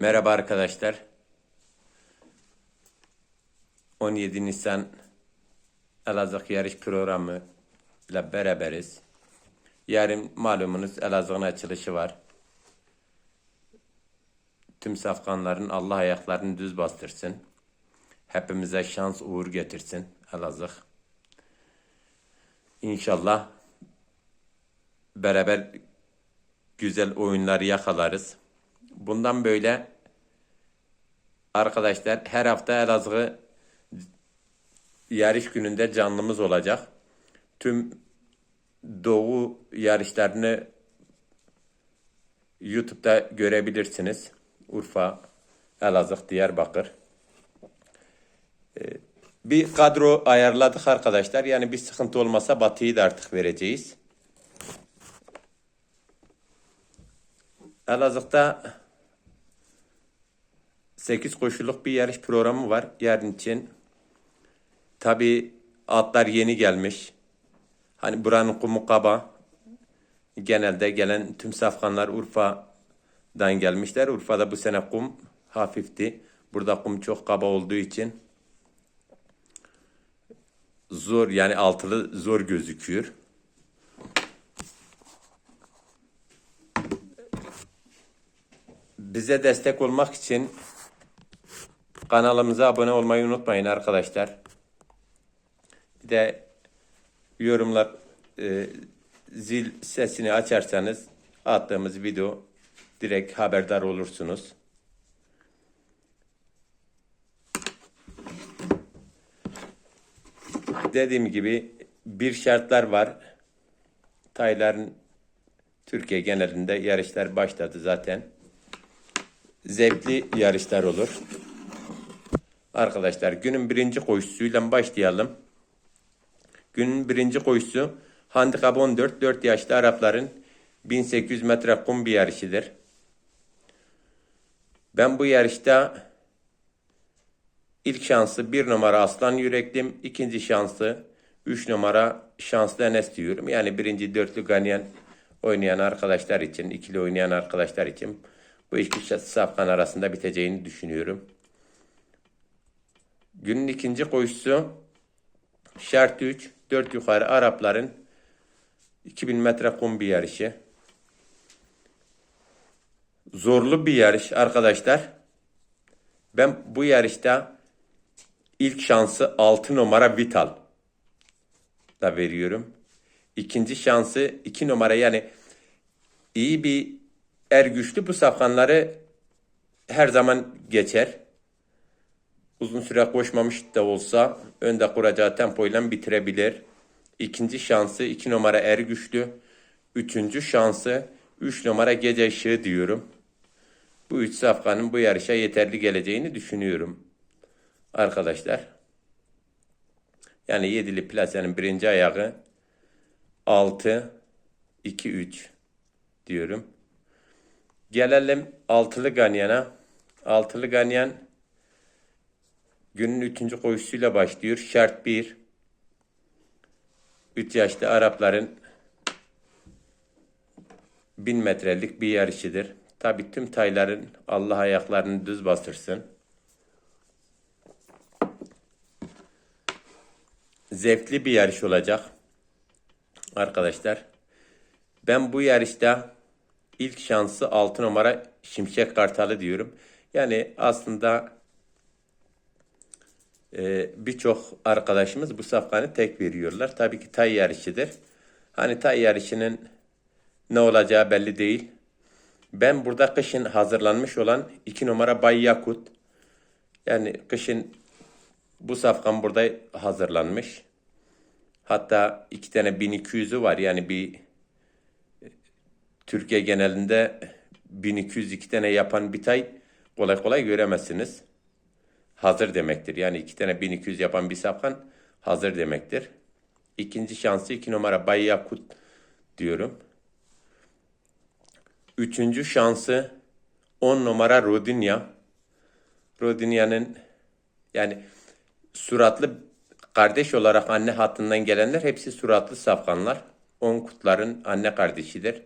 Merhaba arkadaşlar. 17 Nisan Elazığ yarış programı ile beraberiz. Yarın malumunuz Elazığ'ın açılışı var. Tüm safkanların Allah ayaklarını düz bastırsın. Hepimize şans uğur getirsin Elazığ. İnşallah beraber güzel oyunlar yakalarız. Bundan böyle arkadaşlar her hafta Elazığ yarış gününde canlımız olacak. Tüm doğu yarışlarını YouTube'da görebilirsiniz. Urfa, Elazığ, Diyarbakır. Ee, Bir kadro ayarladık arkadaşlar. Yani bir sıkıntı olmasa Batı'yı da artık vereceğiz. Elazığ'da 8 koşuluk bir yarış programı var yarın için. Tabi atlar yeni gelmiş. Hani buranın kumu kaba. Genelde gelen tüm safkanlar Urfa'dan gelmişler. Urfa'da bu sene kum hafifti. Burada kum çok kaba olduğu için zor yani altılı zor gözüküyor. Bize destek olmak için kanalımıza abone olmayı unutmayın arkadaşlar. Bir de yorumlar e, zil sesini açarsanız attığımız video direkt haberdar olursunuz. Dediğim gibi bir şartlar var. Tayların Türkiye genelinde yarışlar başladı zaten. Zevkli yarışlar olur. Arkadaşlar günün birinci koşusuyla başlayalım. Günün birinci koşusu handikap 14 4 yaşlı Arapların 1800 metre kum bir yarışıdır. Ben bu yarışta ilk şansı bir numara Aslan Yüreklim, ikinci şansı 3 numara Şanslı Enes diyorum. Yani birinci dörtlü ganyan oynayan arkadaşlar için, ikili oynayan arkadaşlar için bu iki safkan arasında biteceğini düşünüyorum. Günün ikinci koşusu şart 3, 4 yukarı Arapların 2000 metre kum bir yarışı. Zorlu bir yarış arkadaşlar. Ben bu yarışta ilk şansı 6 numara Vital da veriyorum. İkinci şansı 2 numara yani iyi bir er güçlü bu safkanları her zaman geçer. Uzun süre koşmamış da olsa önde kuracağı tempoyla bitirebilir. İkinci şansı 2 numara er güçlü. Üçüncü şansı 3 numara gece ışığı diyorum. Bu üç safkanın bu yarışa yeterli geleceğini düşünüyorum. Arkadaşlar. Yani yedili plasenin birinci ayağı 6 2 3 diyorum. Gelelim altılı ganyana. Altılı ganyan günün üçüncü koşusuyla başlıyor. Şart 1. 3 yaşlı Arapların 1000 metrelik bir yarışıdır. Tabi tüm tayların Allah ayaklarını düz bastırsın. Zevkli bir yarış olacak. Arkadaşlar. Ben bu yarışta ilk şansı 6 numara Şimşek Kartalı diyorum. Yani aslında e, birçok arkadaşımız bu safkanı tek veriyorlar. Tabii ki tay yarışıdır. Hani tay yarışının ne olacağı belli değil. Ben burada kışın hazırlanmış olan 2 numara Bay Yakut. Yani kışın bu safkan burada hazırlanmış. Hatta iki tane 1200'ü var. Yani bir Türkiye genelinde 1202 tane yapan bir tay kolay kolay göremezsiniz. Hazır demektir. Yani iki tane 1200 yapan bir safkan hazır demektir. İkinci şansı iki numara Bay Yakut diyorum. Üçüncü şansı 10 numara Rodinya. Rodinya'nın yani suratlı kardeş olarak anne hattından gelenler hepsi suratlı safkanlar. On kutların anne kardeşidir.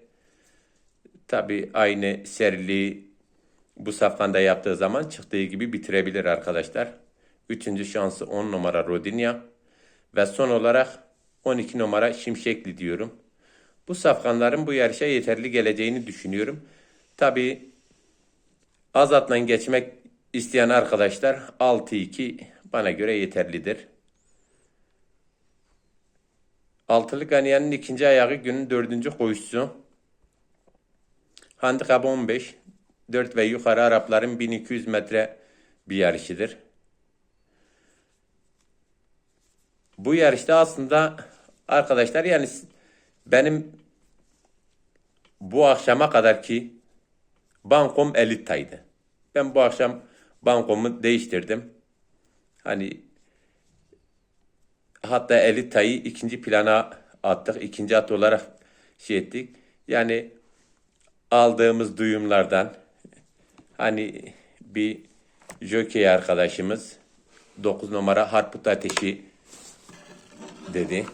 Tabi aynı seriliği, bu safkanda yaptığı zaman çıktığı gibi bitirebilir arkadaşlar. Üçüncü şansı 10 numara Rodinia. Ve son olarak 12 numara Şimşekli diyorum. Bu safkanların bu yarışa yeterli geleceğini düşünüyorum. Tabii az geçmek isteyen arkadaşlar 6-2 bana göre yeterlidir. Altılı Ganyan'ın ikinci ayağı günün dördüncü koşusu. Handikap 15. 4 ve yukarı Arapların 1200 metre bir yarışıdır. Bu yarışta aslında arkadaşlar yani benim bu akşama kadar ki bankom elittaydı. Ben bu akşam bankomu değiştirdim. Hani hatta elitayı ikinci plana attık. ikinci at olarak şey ettik. Yani aldığımız duyumlardan hani bir jockey arkadaşımız 9 numara Harput Ateşi dedi.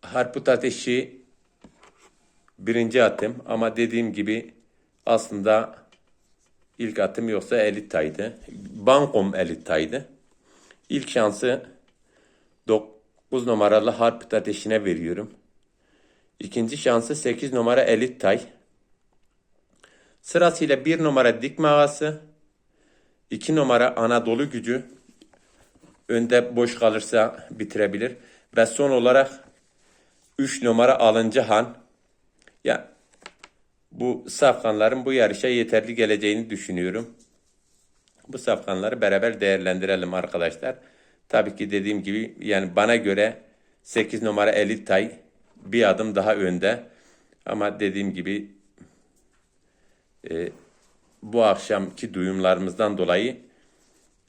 Harput Ateşi birinci atım ama dediğim gibi aslında ilk atım yoksa Elita'ydı. Bankom Elita'ydı. İlk şansı 9 numaralı Harput Ateşi'ne veriyorum. İkinci şansı 8 numara Elit Tay. Sırasıyla 1 numara Dik Mağası, 2 numara Anadolu Gücü, önde boş kalırsa bitirebilir. Ve son olarak 3 numara Alıncı Han. Ya bu safkanların bu yarışa yeterli geleceğini düşünüyorum. Bu safkanları beraber değerlendirelim arkadaşlar. Tabii ki dediğim gibi yani bana göre 8 numara Elit Tay bir adım daha önde. Ama dediğim gibi e, bu akşamki duyumlarımızdan dolayı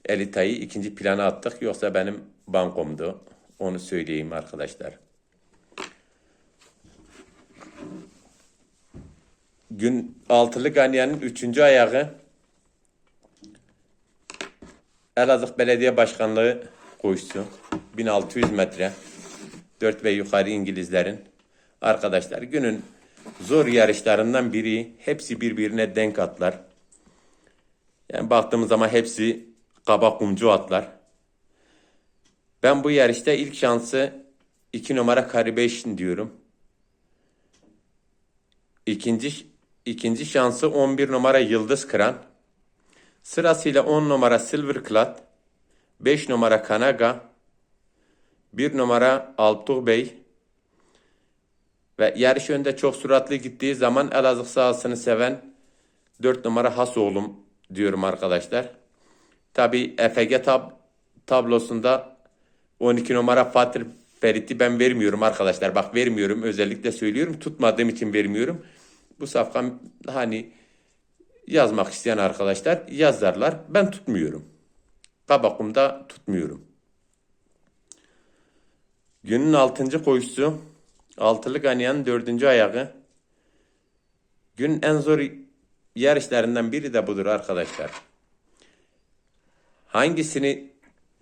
Elita'yı ikinci plana attık. Yoksa benim bankomdu. Onu söyleyeyim arkadaşlar. Gün altılı Ganyan'ın üçüncü ayağı Elazığ Belediye Başkanlığı koşusu. 1600 metre. 4 ve yukarı İngilizlerin. Arkadaşlar günün zor yarışlarından biri. Hepsi birbirine denk atlar. Yani baktığımız zaman hepsi kaba kumcu atlar. Ben bu yarışta ilk şansı 2 numara Karibeşin diyorum. İkinci, ikinci şansı 11 numara Yıldız Kıran. Sırasıyla 10 numara Silver Clat, 5 numara Kanaga, 1 numara Altuğ Bey ve yarış önde çok süratli gittiği zaman Elazığ sahasını seven 4 numara Hasoğlum diyorum arkadaşlar. Tabi EFG tab tablosunda 12 numara Fatih Ferit'i ben vermiyorum arkadaşlar. Bak vermiyorum özellikle söylüyorum. Tutmadığım için vermiyorum. Bu safkan hani yazmak isteyen arkadaşlar yazarlar. Ben tutmuyorum. Kabakumda tutmuyorum. Günün altıncı koşusu. Altılı Ganyan'ın dördüncü ayağı. Günün en zor yarışlarından biri de budur arkadaşlar. Hangisini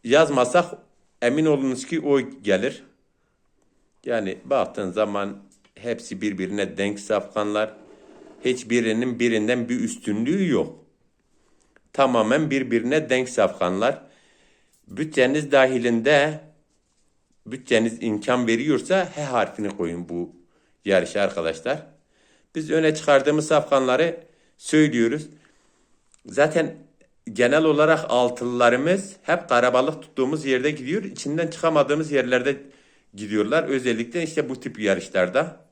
yazmasak emin olunuz ki o gelir. Yani baktığın zaman hepsi birbirine denk safkanlar. Hiçbirinin birinden bir üstünlüğü yok. Tamamen birbirine denk safkanlar. Bütçeniz dahilinde bütçeniz imkan veriyorsa H harfini koyun bu yarışa arkadaşlar. Biz öne çıkardığımız safkanları söylüyoruz. Zaten genel olarak altılılarımız hep karabalık tuttuğumuz yerde gidiyor. İçinden çıkamadığımız yerlerde gidiyorlar. Özellikle işte bu tip yarışlarda.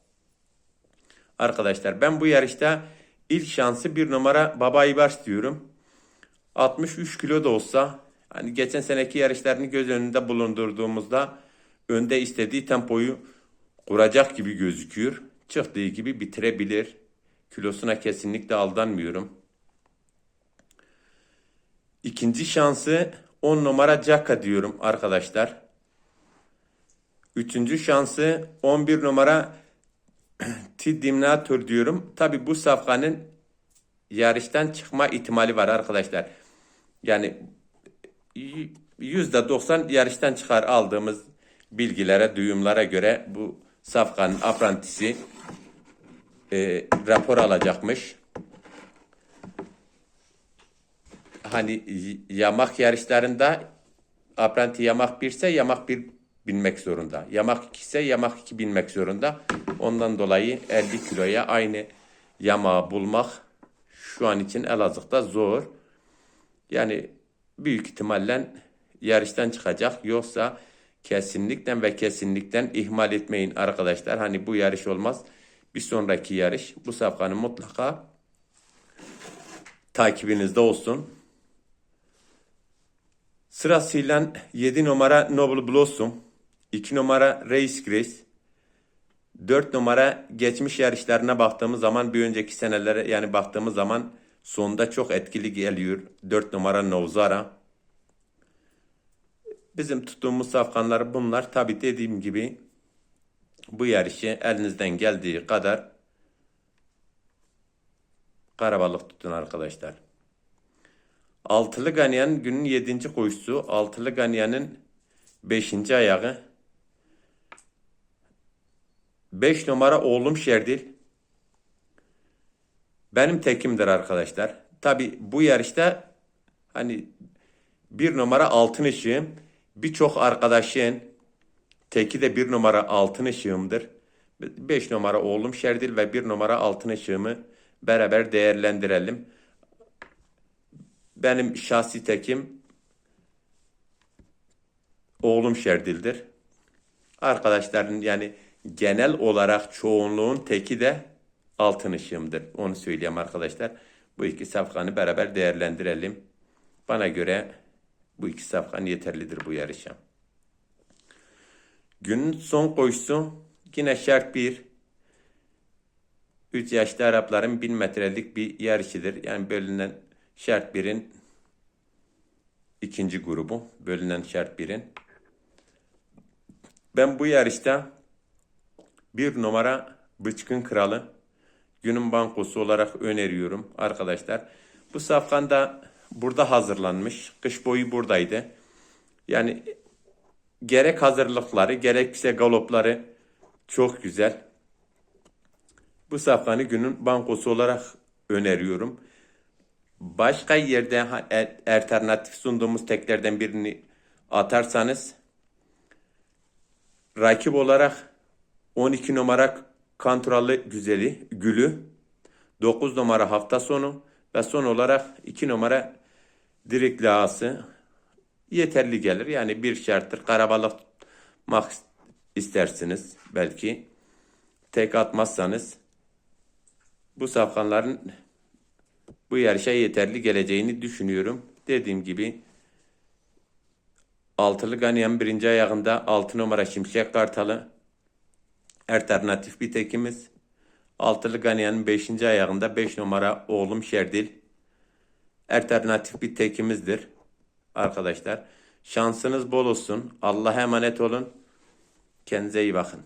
Arkadaşlar ben bu yarışta ilk şansı bir numara Baba İbaş diyorum. 63 kilo da olsa hani geçen seneki yarışlarını göz önünde bulundurduğumuzda önde istediği tempoyu kuracak gibi gözüküyor. Çıktığı gibi bitirebilir. Kilosuna kesinlikle aldanmıyorum. İkinci şansı 10 numara Caka diyorum arkadaşlar. Üçüncü şansı 11 numara Tidimnator diyorum. Tabi bu safkanın yarıştan çıkma ihtimali var arkadaşlar. Yani %90 yarıştan çıkar aldığımız bilgilere, duyumlara göre bu safkanın aprantisi e, rapor alacakmış. hani yamak yarışlarında apranti yamak 1 ise yamak 1 binmek zorunda. Yamak 2 ise yamak 2 binmek zorunda. Ondan dolayı 50 kiloya aynı yamağı bulmak şu an için Elazığ'da zor. Yani büyük ihtimalle yarıştan çıkacak. Yoksa kesinlikle ve kesinlikle ihmal etmeyin arkadaşlar. Hani bu yarış olmaz. Bir sonraki yarış bu safkanın mutlaka takibinizde olsun. Sırasıyla 7 numara Noble Blossom, 2 numara Race Grace, 4 numara geçmiş yarışlarına baktığımız zaman bir önceki senelere yani baktığımız zaman sonda çok etkili geliyor. 4 numara Novzara. Bizim tuttuğumuz safkanlar bunlar. Tabi dediğim gibi bu yarışı elinizden geldiği kadar karabalık tutun arkadaşlar. Altılı Ganyan günün 7. koşusu. Altılı Ganyan'ın 5. ayağı. 5 numara oğlum Şerdil. Benim tekimdir arkadaşlar. Tabi bu yarışta hani bir numara altın ışığım. Birçok arkadaşın teki de bir numara altın ışığımdır. 5 numara oğlum Şerdil ve bir numara altın ışığımı beraber değerlendirelim. Benim şahsi tekim oğlum Şerdil'dir. Arkadaşların yani genel olarak çoğunluğun teki de altın ışığımdır. Onu söyleyeyim arkadaşlar. Bu iki safkanı beraber değerlendirelim. Bana göre bu iki safkan yeterlidir bu yarışa. Günün son koşusu yine şart bir. 3 yaşlı Arapların 1000 metrelik bir yarışıdır. Yani bölünen şart birin ikinci grubu. Bölünen şart birin. Ben bu yarışta bir numara Bıçkın Kralı günün bankosu olarak öneriyorum arkadaşlar. Bu safkan da burada hazırlanmış. Kış boyu buradaydı. Yani gerek hazırlıkları gerekse galopları çok güzel. Bu safkanı günün bankosu olarak öneriyorum. Başka yerde ha- e- alternatif sunduğumuz teklerden birini atarsanız rakip olarak 12 numara Kantralı Güzeli Gülü 9 numara hafta sonu ve son olarak 2 numara Direk Lağası yeterli gelir. Yani bir şarttır. Karabalık tutmak istersiniz belki. Tek atmazsanız bu safkanların bu yarışa yeterli geleceğini düşünüyorum. Dediğim gibi Altılı Ganyan birinci ayağında 6 numara Şimşek Kartalı alternatif bir tekimiz. Altılı Ganyan'ın 5. ayağında 5 numara oğlum Şerdil alternatif bir tekimizdir arkadaşlar. Şansınız bol olsun. Allah'a emanet olun. Kendinize iyi bakın.